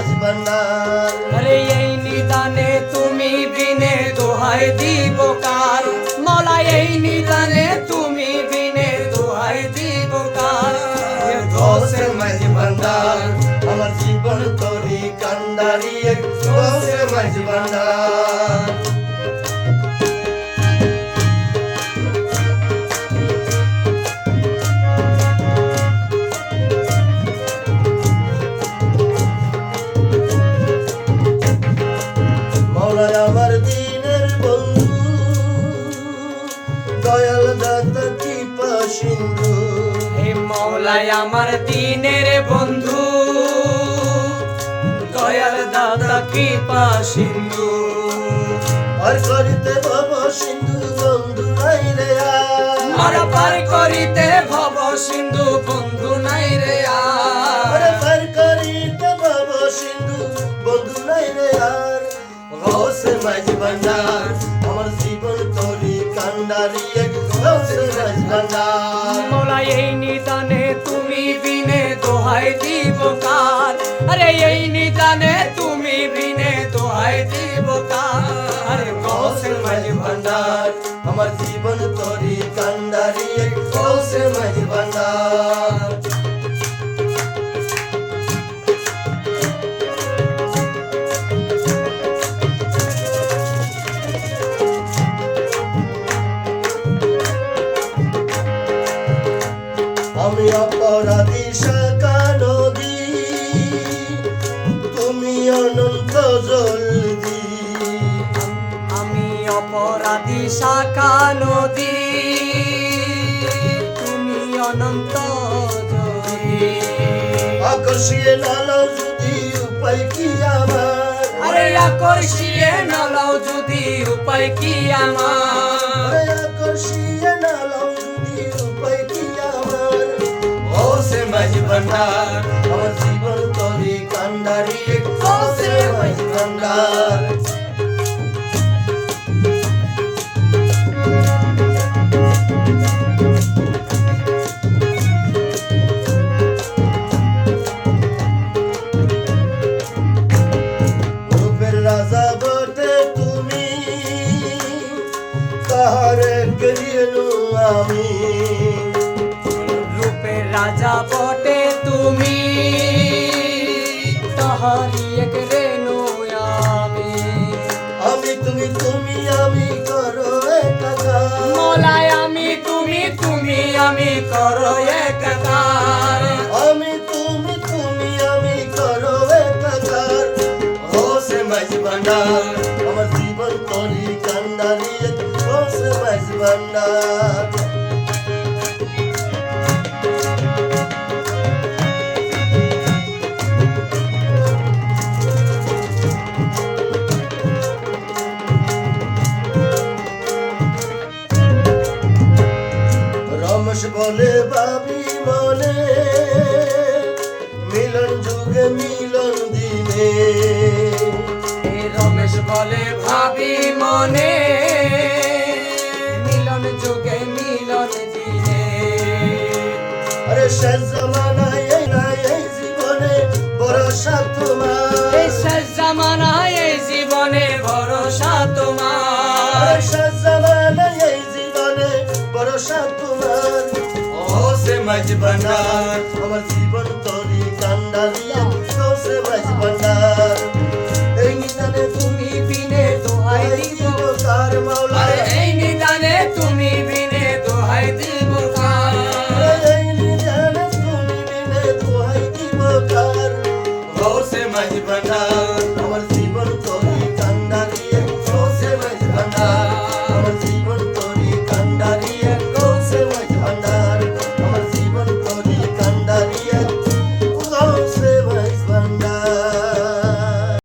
গৌসে মাঝ আরে এই নিদানে তুমি বিনে দোহাই দিব কার? মলা এই নিদানে তুমি বিনে দোহাই দিব কার? দোষে মাঝ ভান্ডার আমার জীবন তরি কান্দারি এক দোষে মাঝ ভান্ডার দয়াল দাতা কৃপা সিন্ধু। হে মৌলাই আমার দিনের বন্ধু দয়াল দাদা কৃপা সিন্ধু। আর করিতে ভব সিন্ধু বন্ধু নাই রে আর। পার করিতে ভব সিন্ধু বন্ধু নাই রে আর। পার করিতে ভব সিন্ধু বন্ধু নাই রে আর। গৌসে মাঝ ভান্ডার আমার জীবন তরি ভান্ডার মোলা এই নিদানে তুমি বিনে দোহাই দিব কার? আরে এই নিদানে তুমি বিনে দোহাই দিব কার? আরে কৌশল মাঝ ভান্ডার আমার জীবন তরি আমি অপরাধী শাখা নদী তুমি অনন্ত জলদি। আমি অপরাধী শাখা নদী তুমি অনন্ত। আকর্ষিয়ে নালো যদি উপায় কি আমার? আরে আকর্ষিয়ে নলাও যদি উপায় কি আমার? ভান্ডার আমার জীবন তরি কান্ডারি ভান্ডার আমি। রূপের রাজা বটে তাহারি এক রেণু আমি আমি তুমি তুমি আমি করো একাকার মোলায় আমি তুমি তুমি আমি করো একাকার আমি তুমি তুমি আমি করো একাকার ও সে মাঝ ভান্ডার আমার জীবন তরি কান্ডারি ও সে মাঝ ভান্ডার রমেশ বলে ভাবি মনে মিলন যুগে মিলন দিনে। রমেশ বলে ভাবি মনে মিলন যুগে মিলন দিনে। আরে শেষ জমানায় এই নাই এই জীবনে ভরসা তোমার। শেষ জামানায় এই জীবনে ভরসা তোমার। শেষ জমানায় এই জীবনে ভরসা তোমার বাইছে ভান্ডার আমার জীবন তরি কান্ডারিয়া সে বাইছে ভান্ডার এই নিদানে তুমি বিনে দোহাই দিব কার মাওলা। এই নিদানে তুমি বিনে দোহাই দিব কার। এই নিদানে তুমি বিনে দোহাই দিব কার। সে মাঝি ভান্ডার